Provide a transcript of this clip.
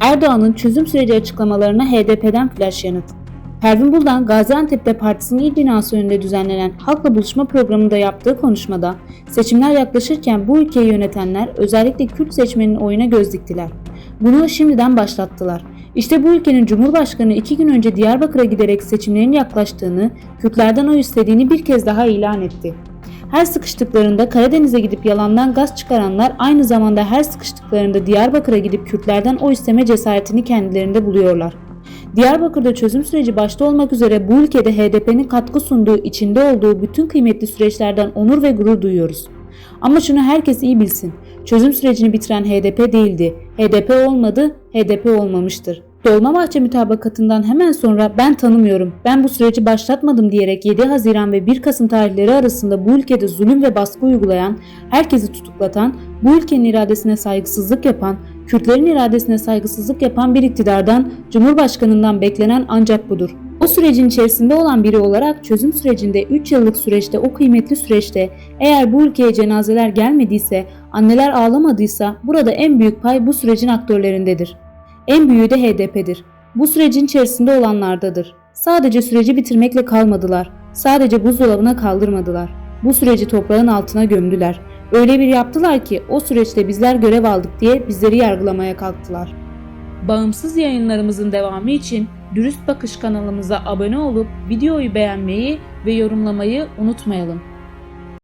Erdoğan'ın çözüm süreci açıklamalarına HDP'den flash yanıt. Pervin Buldan, Gaziantep'te partisinin il binası önünde düzenlenen halkla buluşma programında yaptığı konuşmada seçimler yaklaşırken bu ülkeyi yönetenler özellikle Kürt seçmeninin oyuna göz diktiler. Bunu şimdiden başlattılar. İşte bu ülkenin Cumhurbaşkanı iki gün önce Diyarbakır'a giderek seçimlerin yaklaştığını, Kürtlerden oy istediğini bir kez daha ilan etti. Her sıkıştıklarında Karadeniz'e gidip yalandan gaz çıkaranlar aynı zamanda her sıkıştıklarında Diyarbakır'a gidip Kürtlerden oy isteme cesaretini kendilerinde buluyorlar. Diyarbakır'da çözüm süreci başta olmak üzere bu ülkede HDP'nin katkı sunduğu, içinde olduğu bütün kıymetli süreçlerden onur ve gurur duyuyoruz. Ama şunu herkes iyi bilsin. Çözüm sürecini bitiren HDP değildi. HDP olmadı, HDP olmamıştır. Dolmabahçe mütabakatından hemen sonra ben tanımıyorum, ben bu süreci başlatmadım diyerek 7 Haziran ve 1 Kasım tarihleri arasında bu ülkede zulüm ve baskı uygulayan, herkesi tutuklatan, bu ülkenin iradesine saygısızlık yapan, Kürtlerin iradesine saygısızlık yapan bir iktidardan, Cumhurbaşkanından beklenen ancak budur. O sürecin içerisinde olan biri olarak çözüm sürecinde 3 yıllık süreçte o kıymetli süreçte eğer bu ülkeye cenazeler gelmediyse, anneler ağlamadıysa burada en büyük pay bu sürecin aktörlerindedir. En büyüğü de HDP'dir. Bu sürecin içerisinde olanlardadır. Sadece süreci bitirmekle kalmadılar. Sadece buzdolabına kaldırmadılar. Bu süreci toprağın altına gömdüler. Öyle bir yaptılar ki o süreçte bizler görev aldık diye bizleri yargılamaya kalktılar. Bağımsız yayınlarımızın devamı için Dürüst Bakış kanalımıza abone olup videoyu beğenmeyi ve yorumlamayı unutmayalım.